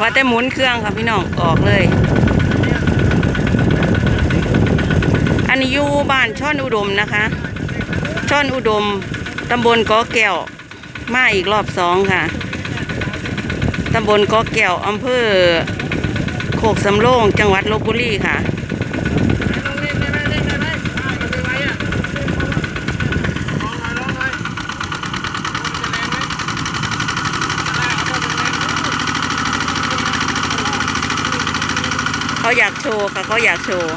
ว่าแต่หมุนเครื่องค่ะพี่น้องออกเลย อันนี้อยู่บ้านช่อนอุดมนะคะ ช่อนอุดมตำบลกอแก้วมาอีกรอบสองค่ะตำบลกอแก้วอำเภอโคกสำโรงจังหวัดลบบุรีค่ะ เขาอยากโชว์ค่ะเขาอยากโชว์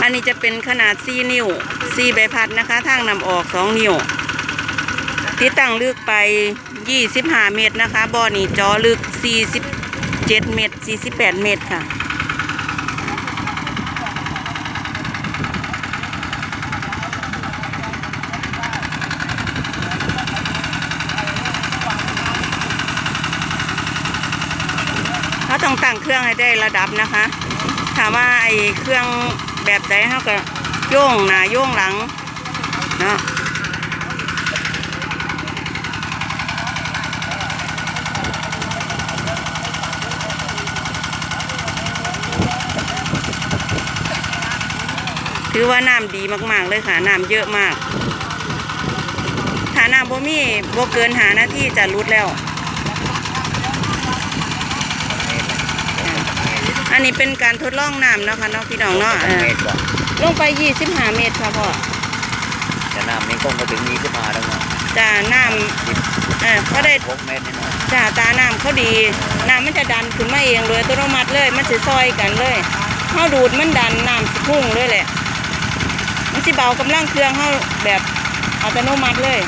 อันนี้จะเป็นขนาด 4 นิ้ว4ใบพัดนะคะทางนำออก 2 นิ้วติดตั้งลึกไป 25 เมตรนะคะบ่อนี่จอลึก 47 เมตร 48 เมตรค่ะ ตั้งเครื่องให้ได้ระดับนะคะถามว่าไอ้เครื่องแบบใดเขาก็โย่งหน้าโย่งหลังเนาะถือว่าน้ำดีมากๆเลยค่ะน้ำเยอะมากถ้าน้ำบ่มีบ่เกินหานาทีจะรุดแล้ว อันนี้เป็นการทดลองน้ำเนาะคะเนาะพี่น้องเนาะเออเมตรบ่ลงไป25เมตรค่ะพ่อแต่น้ำนี่คงก็ถึงยี่สิบห้าแล้วเนาะจ้าน้ำเออเขาได้หกเมตรนี่เนาะจ้าตาน้ำเขาดี น้ำมันจะดันขึ้นมาเองเลยอัตโนมัติเลย มันจะซอยกันเลยเขาดูดมันดันน้ำสิพุ่งเลยแหละ มันสิเบากำลังเครื่องเขาแบบอัตโนมัติเลย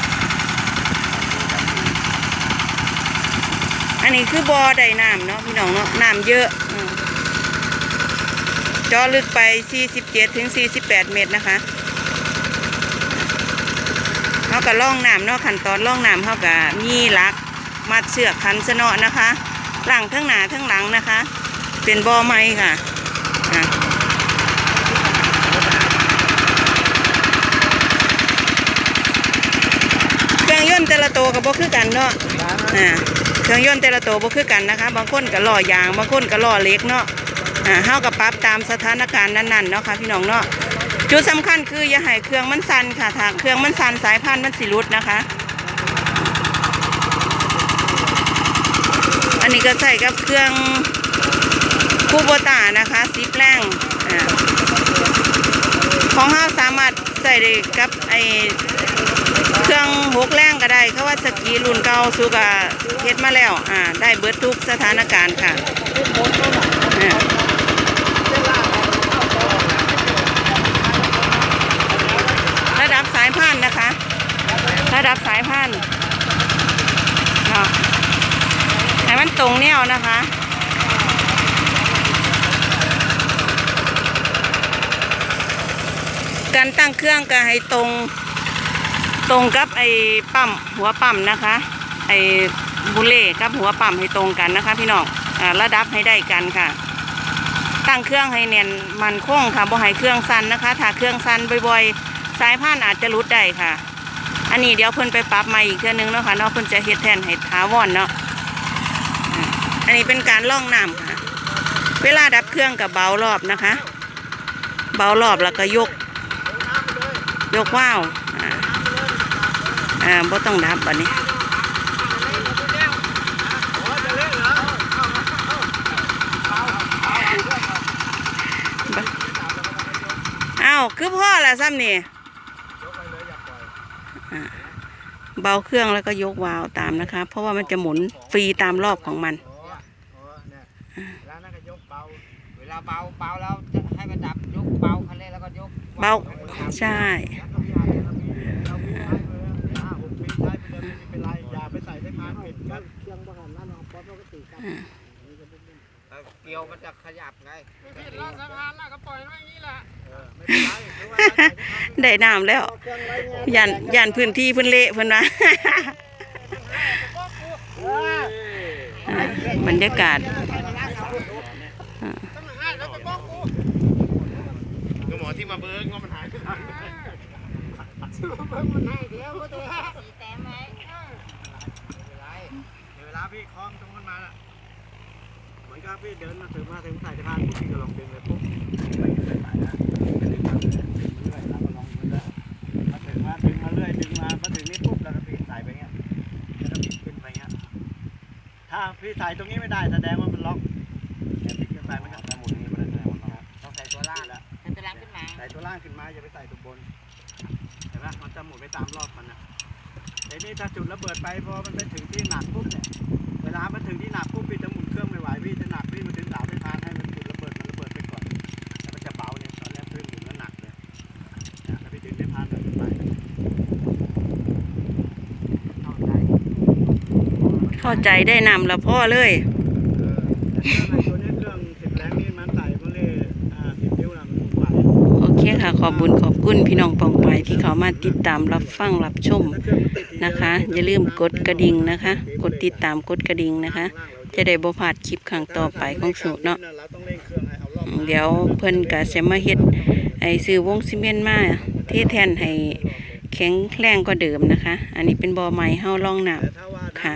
อันนี้คือบอไดน้ำเนาะพี่น้องเนาะน้ำเยอะอืม เจอลึกไป 47ถึง48 เมตรนะคะเขาก็ล่องน้ำเนาะขั้นตอนล่องน้ำเขาก็มีหลักมัดเชือกคันสะเนาะนะคะหลังทั้งหน้าทั้งหลังนะคะ เป็นบอไม้ค่ะอะเครื่องยนต์แต่ละตัวก็บ่คือกันเนาะอ่าเครื่องยนต์แต่ละตัวบ่คือกันนะคะ บางคนก็ล้อยาง บางคนก็ล้อเหล็กเนาะ อ่าเฮาก็ปรับตามสถานการณ์นั้นๆเนาะค่ะพี่น้องเนาะจุดสำคัญคืออย่าให้เครื่องมันสั่นค่ะถ้าเครื่องมันสั่นสายพันธุ์มันสิหลุดนะคะ อันนี้ก็ใส่กับเครื่องคูโบตานะคะซิปแรงอของเฮาสามารถใส่ได้กับไอเครื่องหกแรงก็ได้เขาว่าสกีรุ่นเก่าสูกะเฮ็ดมาแล้วอ่าได้เบิดทุกสถานการณ์ค่ะดับสายพานนะคะ ระดับสายพานเนาะให้มัน ตรงแนวนะคะ การตั้งเครื่องก็ให้ตรง ตรงกับไอ้ปั๊มหัวปั๊มนะคะ ไอ้บุเล่กับหัวปั๊มให้ตรงกันนะคะ พี่น้องอ่าระดับให้ได้กันค่ะ ตั้งเครื่องให้เนียนมันคงค่ะบ่ให้เครื่องสั่นนะคะ ถ้าเครื่องสั่นบ่อยๆ สายพานอาจจะหลุดได้ค่ะ อันนี้เดี๋ยวเพิ่นไปปรับใหม่อีกเทื่อนึงเนาะค่ะเนาะเพิ่นจะเฮ็ดแทนให้ถาวรเนาะ อันนี้เป็นการล่องน้ำค่ะ เวลาดับเครื่องกับเบารอบนะคะ เบารอบแล้วก็ยก ยกว่าว อ่าบ่ต้องดับบัดนี้อ้าวคือพ่อแหละซ้ำนี่เบาเครื่องแล้วก็ยกวาวตามนะคะ เพราะว่ามันจะหมุนฟรีตามรอบของมัน โอ้โอ้เนี่ยแล้วนั่นก็ยกเบา เวลาเบาเบาแล้วจะให้มันดับยกเบาคันเร่งแล้วก็ยกเบาใช่เกี่ยวมันจะขยับไงได้น้ำแล้ว ยันยันพื้นที่เพิ่นเละเพิ่นว่าอ่าบรรยากาศอ่า มาเบิ้งว่ามันหายไปไหน ซื้อมาเบิ่งมันให้เดี๋ยวเด้อสีแต้มไหมเดี๋ยวเวลาพี่คล้องตรงมันมาน่ะเหมือนกับพี่เดินมาถึงมาถึงสายสะพานปุ๊บพี่ก็ลองดึงเลยปุ๊บไปไปสายนะดึงมาเลยเรื่อยแล้วก็ลองดึงล้วมาถึงมาดึงมาเรื่อยดึงมามาถึงนี่ปุ๊บแล้วก็พี่สายไปเงี้ยแล้วก็พี่ขึ้นไปเงี้ยถ้าพี่ใสายตรงนี้ไม่ได้แสดงว่ามันล็อกางแล้วเป็นตารางขึ้นมา ใส่ตัวล่างขึ้นมาอย่าไปใส่ตัวบนเห็นไหมมันจะหมุนไปตามรอบมันนะแต่นี่ถ้าจุดระเบิดไปพอมันไปถึงที่หนักปุ๊บเนี่ยเวลามันถึงที่หนักปุ๊บพี่จะหมุนเครื่องไม่ไหวพี่จะหนักพี่มาถึงเสาไฟฟ้าให้มันจุดระเบิดมันระเบิดไปก่อนแล้วมันจะเบาเนี่ยตอนแรกพี่หมุนแล้วหนักเลยนะถ้าพี่ถึงได้พานมันขึ้นไปเข้าใจเข้าใจได้นำละพ่อเลยเออแต่เครื่องในตัวนี้ คค่ะขอบบุญขอบคุณพี่น้องปองไปที่เขามาติดตามรับฟังรับชมนะคะ อย่าลืมกดกระดิ่งนะคะ กดติดตามกดกระดิ่งนะคะ จะได้บ่พลาดคลิปครั้งต่อไปของสุเนาะเดี๋ยวเพิ่นก็จะมาเฮ็ดไอซื้อวงซีเมนต์มาเทแทนให้แข็งแรงกว่าเดิมนะคะ อันนี้เป็นบ่อใหม่เฮาล่องน้ำแต่ถ้าค่ะ